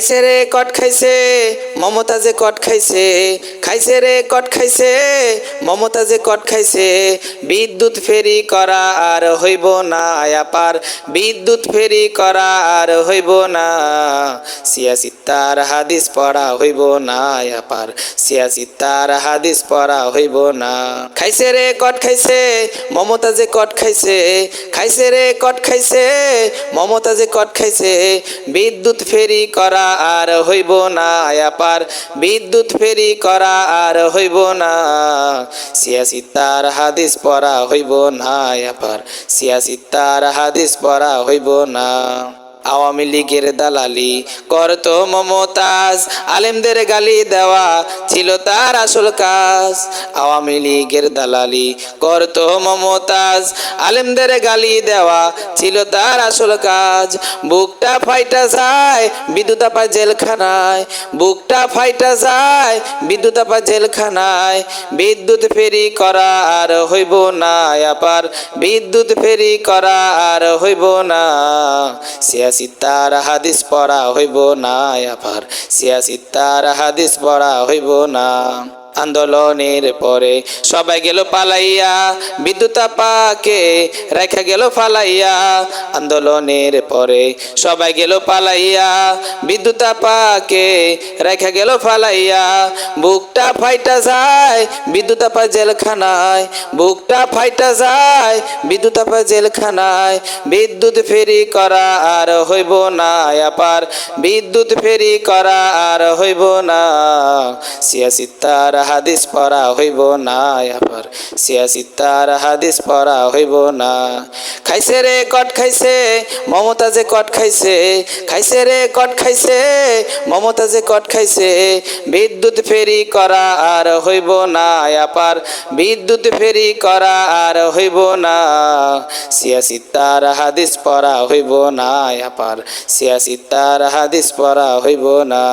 খাইছে রে, কট খাইছে। মমতাজে কট খাইছে খাইছে রে, কট খাইছে। মমতাজে কট খাইছে, বিদ্যুৎ ফেরি করা আর হইব না আপার বিদ্যুৎ ফেরি করা আর হইব না। সিয়াসিত্তার হাদিস পড়া হইব না আপার সিয়াসিত্তার হাদিস পড়া হইব না। খাইছে রে, কট খাইছে মমতাজে কট খাইছে খাইছে রে, কট খাইছে। মমতাজে কট খাইছে, বিদ্যুৎ ফেরি করা আর হইব না আপার বিদ্যুৎ ফেরি করা আর হইব না। সিয়াসি তার হাদিস পড়া হইব না আপার তার হাদিস পড়া হইব না। আওয়ামী লীগের দালালি করত মমতাজ। আলেমদের গালি দেওয়া ছিল তার আসল কাজ। আওয়ামী লীগের দালালি করত মমতাজ। আলেমদের গালি দেওয়া ছিল তার আসল কাজ। বুকটা ফাইটা যায় বিদ্যুৎ জেলখানায়। বুকটা ফাইটা যায় বিদ্যুৎ জেলখানায়। বিদ্যুৎ ফেরি করা আর হইব না, আপার বিদ্যুৎ ফেরি করা আর হইব না। সিয়াসিত্তার হাদিস পড়া হইব না আপার সিয়াসিত্তার হাদিস পড়া হইব না। আন্দোলনের পরে সবাই গেল পালাইয়া, বিদ্যুৎ আপাকে রেখা গেল ফালাইয়া। আন্দোলনের পরে সবাই গেল পালাইয়া, বিদ্যুৎ আপাকে রেখা গেল ফালাইয়া। বুকটা ফাইটা যায়, বিদ্যুৎ আপা জেলখানায়। বুকটা ফাইটা যায়, বিদ্যুৎ আপা জেলখানায়। বিদ্যুৎ ফেরি করা আর হইব না আপার। বিদ্যুৎ ফেরি করা আর হইব না। সিয়াসিত্তার হাদিস পড়া হইব না, আবার সিয়াসিত্তার হাদিস পড়া হইব না। খাইছে রে, কট খাইছে মমতাজে কট খাইছে খাইছে রে, কট খাইছে মমতাজে কট খাইছে, বিদ্যুৎ ফেরি করা আর হইব না, আপার বিদ্যুৎ ফেরি করা আর হইব না। সিয়াসিত্তার হাদিস পড়া হইব না, আপার সিয়াসিত্তার হাদিস পড়া হইব না।